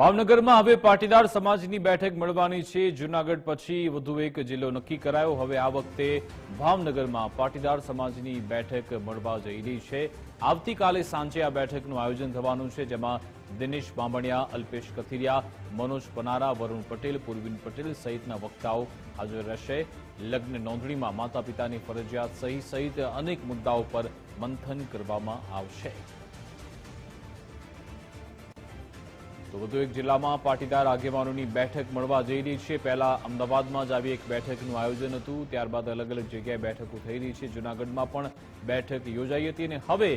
ભાવનગરમાં હવે પાટીદાર સમાજની બેઠક મળવાની છે. જૂનાગઢ પછી વધુ એક જિલ્લો નક્કી કરાયો. હવે આ વખતે ભાવનગરમાં પાટીદાર સમાજની બેઠક મળવા જઈ રહી છે. આવતીકાલે સાંજે આ બેઠકનું આયોજન થવાનું છે, જેમાં દિનેશ બાંભણિયા અલ્પેશ કથિરિયા, મનોજ પનારા, વરુણ પટેલ પૂર્વિન પટેલ સહિતના વક્તાઓ હાજર રહેશે. લગ્ન નોંધણીમાં માતા પિતાની ફરજિયાત સહી સહિત અનેક મુદ્દાઓ પર મંથન કરવામાં આવશે. તો વધુ એક જિલ્લામાં પાટીદાર આગેવાનોની બેઠક મળવા જઈ રહી છે. પહેલા અમદાવાદમાં જ આવી એક બેઠકનું આયોજન હતું. ત્યારબાદ અલગ અલગ જગ્યાએ બેઠકો થઈ રહી છે. જૂનાગઢમાં પણ બેઠક યોજાઈ હતી અને હવે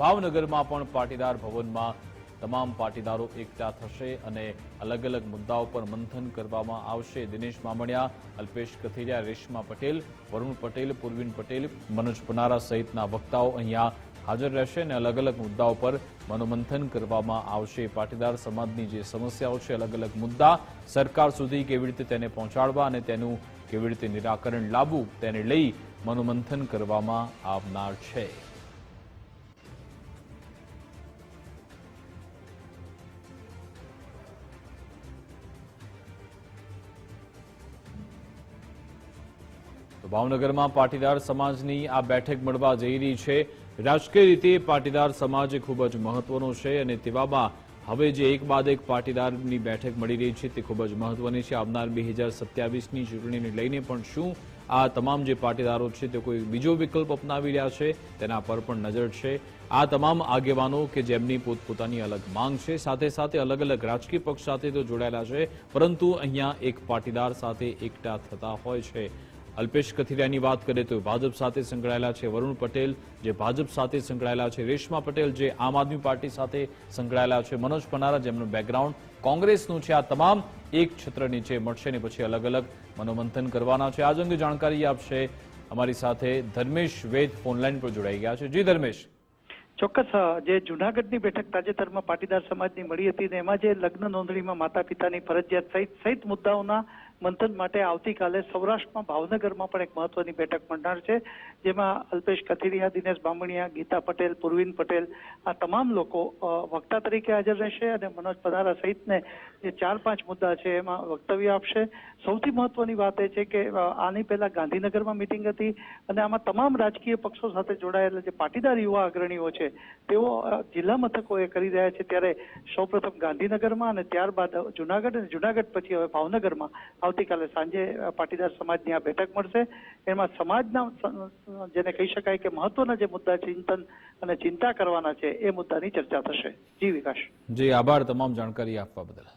ભાવનગરમાં પણ પાટીદાર ભવનમાં તમામ પાટીદારો એકઠા થશે અને અલગ અલગ મુદ્દાઓ પર મંથન કરવામાં આવશે. દિનેશ મામણિયા, અલ્પેશ કથિરિયા, રેશમા પટેલ, વરુણ પટેલ, પૂર્વિન પટેલ, મનોજ પનારા સહિતના વક્તાઓ અહીંયા હાજર રહેશે અને અલગ અલગ મુદ્દાઓ પર મનોમંથન કરવામાં આવશે. પાટીદાર સમાજની જે સમસ્યાઓ છે, અલગ અલગ મુદ્દા સરકાર સુધી કેવી રીતે તેને પહોંચાડવા અને તેનું કેવી રીતે નિરાકરણ લાવવું તેને લઈ મનોમંથન કરવામાં આવનાર છે. ભાવનગરમાં પાટીદાર સમાજની આ બેઠક મળવા જઈ રહી છે. રાજકીય રીતે પાટીદાર સમાજ ખૂબ જ મહત્વનો છે અને તેવામાં હવે જે એક બાદ એક પાટીદારની બેઠક મળી રહી છે તે ખૂબ જ મહત્વની છે. આવનાર બે હજાર સત્યાવીસની ચૂંટણીને લઈને પણ શું આ તમામ જે પાટીદારો છે તે કોઈ બીજો વિકલ્પ અપનાવી રહ્યા છે? તેના પર પણ નજર છે. આ તમામ આગેવાનો કે જેમની પોતપોતાની અલગ માંગ છે, સાથે સાથે અલગ અલગ રાજકીય પક્ષ સાથે તો જોડાયેલા છે, પરંતુ અહીંયા એક પાટીદાર સાથે એકઠા થતા હોય છે. અલ્પેશ કથિરિયાની વાત કરીએ તો ભાજપ સાથે સંકળાયેલા છે વરુણ પટેલ, જે ભાજપ સાથે સંકળાયેલા છે રેશમા પટેલ, જે આમ આદમી પાર્ટી સાથે સંકળાયેલા છે મનોજ પનારા, જેમનું બેકગ્રાઉન્ડ કોંગ્રેસનું છે. આ તમામ એક છત્ર નીચે મળશે ને પછી અલગ અલગ મનોમંથન કરવાના છે. આજ અંગે જાણકારી આપશે અમારી સાથે ધર્મેશ વેદ ફોનલાઈન પર જોડાઈ ગયા છે. જી ધર્મેશ. ચોક્કસ જે જુનાગઢની બેઠક તાજેતરમાં પાટીદાર સમાજની મળી હતી ને એમાં જે લગ્ન નોંધણીમાં માતા પિતાની ફરજિયાત સહિત સહિત મુદ્દાઓના મંથન માટે આવતીકાલે સૌરાષ્ટ્રમાં ભાવનગરમાં પણ એક મહત્વની બેઠક મળનાર છે, જેમાં અલ્પેશ કથિરિયા, દિનેશ બામણિયા, ગીતા પટેલ, પૂર્વિન પટેલ આ તમામ લોકો વક્તા તરીકે હાજર રહેશે અને મનોજ પધારા સહિતને જે ચાર પાંચ મુદ્દા છે એમાં વક્તવ્ય આપશે. સૌથી મહત્વની વાત એ છે કે આની પહેલા ગાંધીનગરમાં મિટિંગ હતી અને આમાં તમામ રાજકીય પક્ષો સાથે જોડાયેલા જે પાટીદાર યુવા અગ્રણીઓ છે, તેઓ જિલ્લા મથકોએ કરી રહ્યા છે. ત્યારે સૌપ્રથમ ગાંધીનગરમાં અને ત્યારબાદ જુનાગઢ અને જુનાગઢ પછી હવે ભાવનગરમાં. આવતીકાલે સાંજે પાટીદાર સમાજની આ બેઠક મળશે. એમાં સમાજના જેને કહી શકાય કે મહત્વના જે મુદ્દા ચિંતન અને ચિંતા કરવાના છે, એ મુદ્દાની ચર્ચા થશે. જી વિકાસ. જી, આભાર તમામ જાણકારી આપવા બદલ.